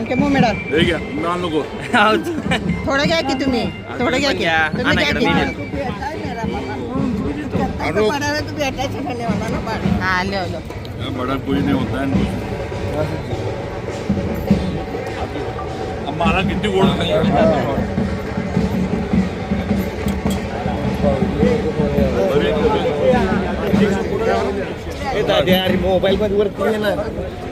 Okay हे घ्या नको. थोडं घ्या की तुम्ही थोडं घ्या की. तुम्ही घ्या की. आणू. हा आले आलो. या बडा कोई नाही होत आहे मला किती गोड मोबाईल मध्ये वरती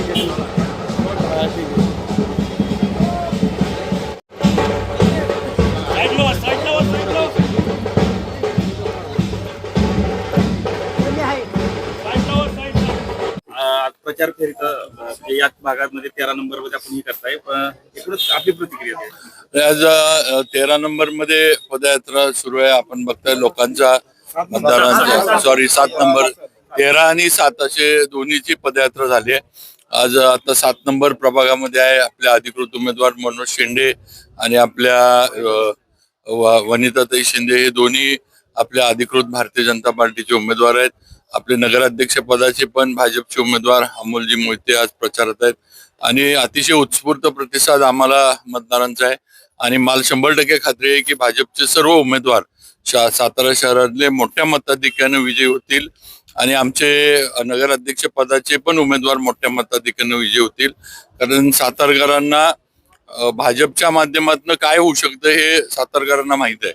मिठा करून प्रचार फेरीचं म्हणजे याच भागामध्ये तेरा नंबरमध्ये आपण हे करताय पण एकूणच आपली प्रतिक्रिया आज अ, तेरा नंबरमध्ये पदयात्रा सुरू आहे. आपण बघताय लोकांचा मतदारांचा सॉरी सात नंबर तेरा आणि सात असे दोन्हीची पदयात्रा झाली आहे. आज आता सात नंबर प्रभागामध्ये आहे आपल्या अधिकृत उमेदवार मनोज शेंडे आणि आपल्या वनिताताई शिंदे हे दोन्ही आपल्या अधिकृत भारतीय जनता पार्टीचे उमेदवार आहेत. आपले नगराध्यक्ष पदाचे पण भाजपचे उमेदवार अमोलजी मोहिते आज प्रचारात आहेत. आणि अतिशय उत्स्फूर्त प्रतिसाद आम्हाला मतदारांचा आहे. आणि मला शंभर टक्के खात्री आहे की भाजपचे सर्व उमेदवार शा- सातारा शहरातले मोठ्या मताधिक्याने विजयी होतील. आणि आमचे नगराध्यक्ष पदाचे पण उमेदवार मोठ्या मताधिक्याने विजयी होतील. कारण सातारकरांना भाजपच्या माध्यमातून काय होऊ शकतं हे सातारकरांना माहीत आहे.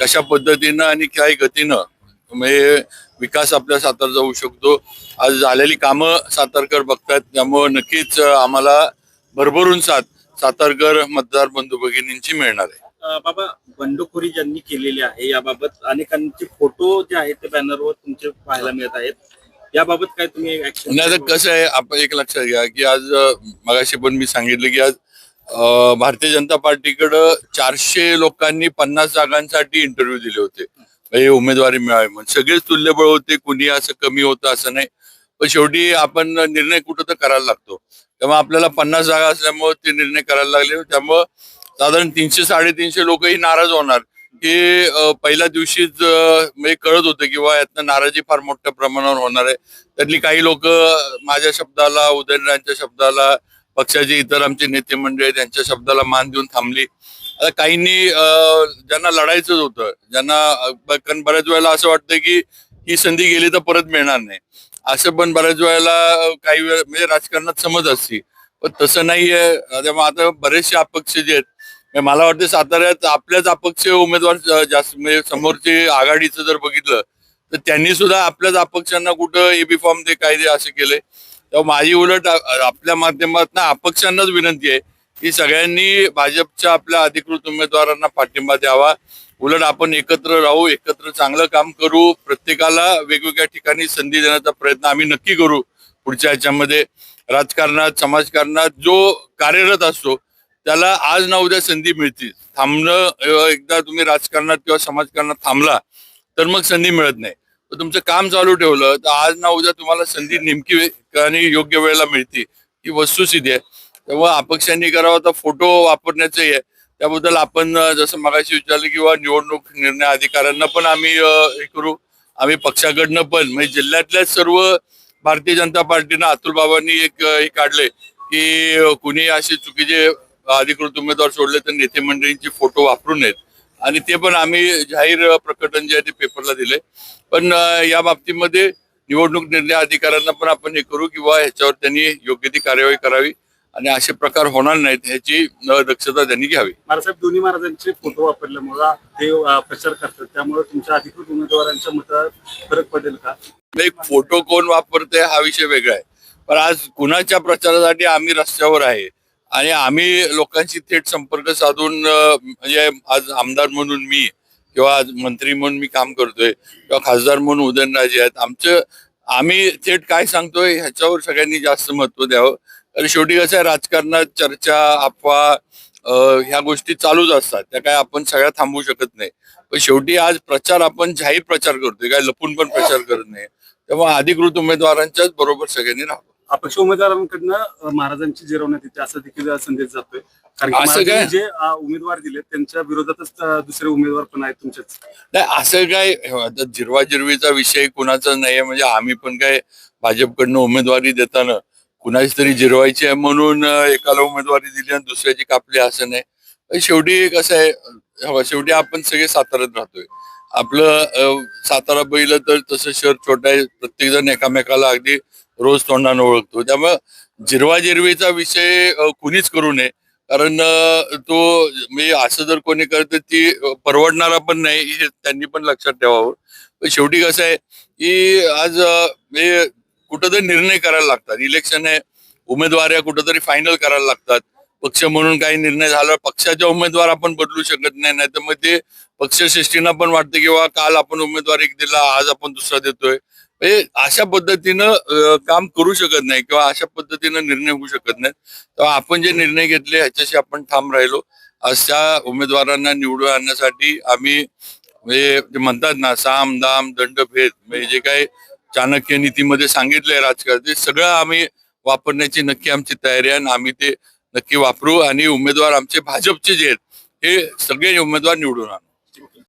कशा पद्धतीनं आणि काय गतीनं म्हणजे विकास आपल्या सातार जाऊ शकतो. आज झालेली कामं सातारकर बघतात त्यामुळं नक्कीच आम्हाला भरभरून साथ सातारकर मतदार बंधू भगिनींची मिळणार आहे. बाबा बंडखोरी ज्यांनी केलेली आहे याबाबत अनेकांचे फोटो जे आहेत ते बॅनरवर तुमचे पाहायला मिळत आहेत. याबाबत काय तुम्ही नाही आता कसं आहे आपण एक लक्षात घ्या की आज मगाशी पण मी सांगितलं की आज भारतीय जनता पार्टीकडं चारशे लोकांनी पन्नास जागांसाठी इंटरव्ह्यू दिले होते. उमेदवारी मिळावी म्हणून. सगळेच तुल्यबळ होते कुणी असं कमी होतं असं नाही. पण शेवटी आपण निर्णय कुठं तर करायला लागतो. तेव्हा आपल्याला पन्नास जागा असल्यामुळे ते निर्णय करायला लागले. त्यामुळं साधारण तीनशे साडेतीनशे लोकही नाराज होणार. की पहिल्या दिवशीच म्हणजे कळत होतं किंवा यातनं नाराजी फार मोठ्या प्रमाणावर होणार आहे. त्यातली काही लोक माझ्या शब्दाला उदयनरायांच्या शब्दाला पक्षाचे इतर आमचे नेते मंडळी त्यांच्या शब्दाला मान देऊन थांबली. आता काहींनी ज्यांना लढायचंच होतं ज्यांना कारण बऱ्याच वेळेला असं वाटतं की ही संधी गेली तर परत मिळणार नाही. असं पण बऱ्याच वेळेला काही वेळ म्हणजे राजकारणात समज असते. पण तसं नाहीये. त्यामुळे आता बरेचसे अपक्ष जे आहेत मला वाटतं साताऱ्यात आपल्याच अपक्ष उमेदवार जास्त म्हणजे समोरचे आघाडीचं जर बघितलं तर त्यांनी सुद्धा आपल्याच अपक्षांना कुठं एबी फॉर्म ते कायदे असे केले. तेव्हा माझी उलट आपल्या माध्यमातून अपक्षांनाच विनंती आहे की सगळ्यांनी भाजपच्या आपल्या अधिकृत उमेदवारांना पाठिंबा द्यावा. उलट आपण एकत्र राहू एकत्र चांगलं काम करू प्रत्येकाला वेगवेगळ्या ठिकाणी संधी देण्याचा प्रयत्न आम्ही नक्की करू पुढच्या ह्याच्यामध्ये. राजकारणात समाजकारणात जो कार्यरत असतो त्याला आज ना उद्या संधी मिळते थांबणं एकदा तुम्ही राजकारणात किंवा समाजकारणात थांबला तर मग संधी मिळत नाही. तर तुमचं काम चालू ठेवलं तर आज ना उद्या तुम्हाला संधी नेमकी आणि योग्य वेळेला मिळते ही वस्तुस्थिती आहे. तेव्हा अपक्षांनी करावा तर फोटो वापरण्याचं आहे. त्याबद्दल आपण जसं मगाशी विचारलं किंवा निवडणूक निर्णय अधिकाऱ्यांना पण आम्ही हे करू. आम्ही पक्षाकडनं पण. म्हणजे जिल्ह्यातल्या सर्व भारतीय जनता पार्टीनं अतुल बाबांनी एक हे काढले की कुणी असे चुकीचे अधिकृत उमेदवार सोडले तर नेते मंडळींचे फोटो वापरू नयेत आणि ते पण आम्ही जाहीर प्रकटन जे आहे ते पेपरला दिले पण या बाबतीमध्ये निवडणूक निर्णय अधिकाऱ्यांना पण आपण हे करू किंवा ह्याच्यावर त्यांनी योग्य ती कार्यवाही करावी. आणि असे प्रकार होणार नाहीत ह्याची दक्षता त्यांनी घ्यावी. महाराजसाहेब दोन्ही महाराजांचे फोटो वापरल्यामुळे ते प्रचार करतात. त्यामुळे तुमच्या अधिकृत उमेदवारांच्या मतात फरक पडेल का? एक फोटो कोण वापरते हा विषय वेगळा आहे. पण आज कुणाच्या प्रचारासाठी आम्ही रस्त्यावर आहे? आणि आम्ही लोकांशी थेट संपर्क साधून म्हणजे आज आमदार म्हणून मी किंवा आज मंत्री म्हणून मी काम करतोय किंवा खासदार म्हणून उदयनराजे आहेत आमचं आम्ही थेट काय सांगतोय ह्याच्यावर सगळ्यांनी जास्त महत्त्व द्यावं. कारण शेवटी कसं आहे राजकारणात चर्चा अफवा ह्या गोष्टी चालूच असतात. त्या काय आपण सगळ्या थांबवू शकत नाही. पण शेवटी आज प्रचार आपण जाहीर प्रचार करतोय काय लपून पण प्रचार करत नाही. तेव्हा अधिकृत उमेदवारांच्याच बरोबर सगळ्यांनी राहतो अपक्ष उमेदवारांकडनं महाराजांची जिरवण्यात येते असं देखील संदेश जातोय. कारण की असं महाराजांनी काय? जे अ, उमेदवार दिले त्यांच्या विरोधातच अ, दुसरे उमेदवार पण आहेत तुमच्याच नाही असं काय आता जिरवा जिरवीचा विषय कुणाचा नाहीये म्हणजे आम्ही पण काय भाजपकडनं उमेदवारी देताना कुणाची तरी जिरवायची आहे म्हणून अं, एकाला उमेदवारी दिली आणि दुसऱ्याची कापली असं नाही. पण शेवटी कसं आहे शेवटी आपण सगळे साताऱ्यात राहतोय. आपलं अं, सातारा पहिलं तर तसं शहर छोटं आहे प्रत्येक जण एकामेकाला अगदी रोज तोंडानं ओळखतो. त्यामुळं जिरवाजिरवीचा विषय कुणीच करू नये. कारण तो मी असं जर कोणी करत ती परवडणारा पण नाही हे त्यांनी पण लक्षात ठेवावं. शेवटी कसं आहे की आज हे कुठंतरी निर्णय करायला लागतात. इलेक्शन आहे उमेदवार या कुठंतरी फायनल करायला लागतात. पक्ष म्हणून काही निर्णय झाला पक्षाच्या उमेदवार आपण बदलू शकत नाही नाही तर मग ते पक्षश्रेष्ठींना पण वाटतं किंवा काल आपण उमेदवार एक दिला आज आपण दुसरा देतोय. म्हणजे अशा पद्धतीनं काम करू शकत नाही किंवा अशा पद्धतीनं निर्णय होऊ शकत नाही तेव्हा आपण जे निर्णय घेतले ह्याच्याशी आपण ठाम राहिलो. अशा उमेदवारांना निवडून आणण्यासाठी आम्ही म्हणजे म्हणतात ना साम दाम दंडभेद म्हणजे जे काही चाणक्य नीतीमध्ये सांगितलंय राजकारण ते सगळं आम्ही वापरण्याची नक्की आमची तयारी आहे आणि आम्ही ते नक्की वापरू आणि उमेदवार आमचे भाजपचे जे आहेत हे सगळे उमेदवार निवडून आणू.